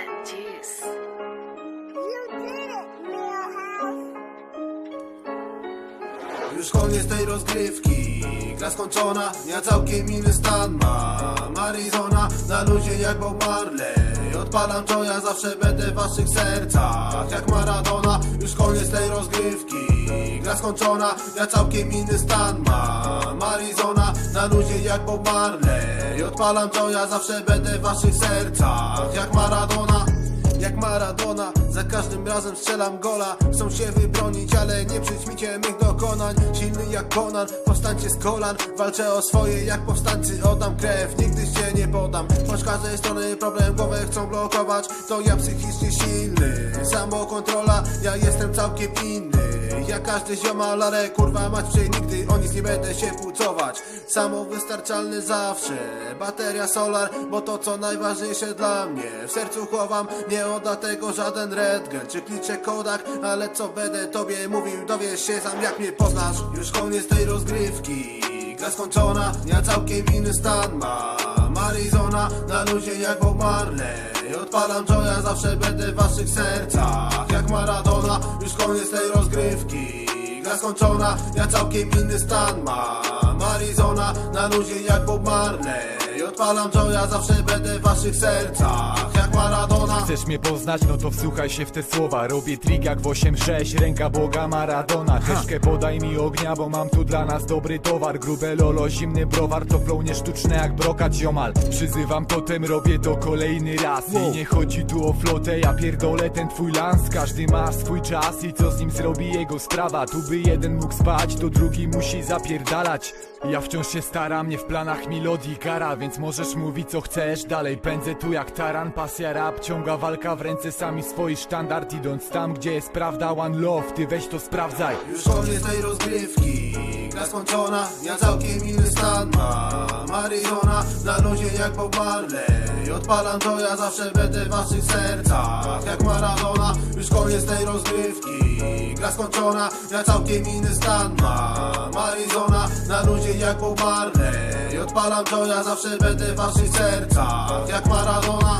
Planet Juice. You did it, Millhouse. Już koniec tej rozgrywki, gra skończona, ja całkiem inny stan mam Arizona, na ludzie jak Bob Marley Odpalam to, ja zawsze będę w waszych sercach. Jak Maradona, już koniec tej rozgrywki. Gra skończona, ja całkiem inny stan mam. Arizona, na luzie jak Bob Marley. Odpalam to, ja zawsze będę w waszych sercach. Jak Maradona jak Maradona Za każdym razem strzelam gola. Chcą się wybronić, ale nie przyćmicie mych dokonań. Silny jak Conan, powstańcie z kolan. Walczę o swoje jak powstańcy Oddam krew, nigdy podam. Choć z każdej strony problem głowę chcą blokować To ja psychicznie silny. Samokontrola, ja jestem całkiem inny. Jak każdy ziomal, ale kurwa mać nigdy o nic nie będę się płucować. Samowystarczalny zawsze Bateria solar, bo to co najważniejsze dla mnie. W sercu chowam, nie odda tego żaden redgen Czy klicze Kodak, ale co będę tobie mówił Dowiesz się sam jak mnie poznasz. Już koniec tej rozgrywki Gra skończona, ja całkiem inny stan mam Arizona, na luzie jak Bob Marley Odpalam to, ja zawsze będę w waszych sercach. Jak Maradona, już koniec tej rozgrywki. Gra skończona, ja całkiem inny stan mam. Arizona, na luzie jak Bob Marley Odpalam to, ja zawsze będę w waszych sercach. Jak Maradona. Chcesz mnie poznać? No to wsłuchaj się w te słowa. Robię trik jak w 8-6, ręka Boga Maradona. Troszkę podaj mi ognia, bo mam tu dla nas dobry towar. Grube lolo, zimny browar, to flow nie sztuczne jak brokat ziomal. Przyzywam totem, robię to kolejny raz. I nie chodzi tu o flotę, ja pierdolę ten twój lans. Każdy ma swój czas i co z nim zrobi jego sprawa. Tu by jeden mógł spać, to drugi musi zapierdalać. Ja wciąż się staram, nie w planach melodii kara Więc możesz mówić co chcesz, dalej pędzę tu jak taran. Pasja rap, ciąga walka w ręce sami swój sztandard Idąc tam, gdzie jest prawda, one love, ty weź to sprawdzaj. Już koniec tej rozgrywki Gra skończona, ja całkiem inny stan mam. Arizona, na luzie jak Bob Marley Odpalam to, ja zawsze będę w waszych sercach. Jak Maradona, już koniec tej rozgrywki. Gra skończona, ja całkiem inny stan mam. Arizona, na luzie jak Bob Marley Odpalam to, ja zawsze będę w waszych sercach. Jak Maradona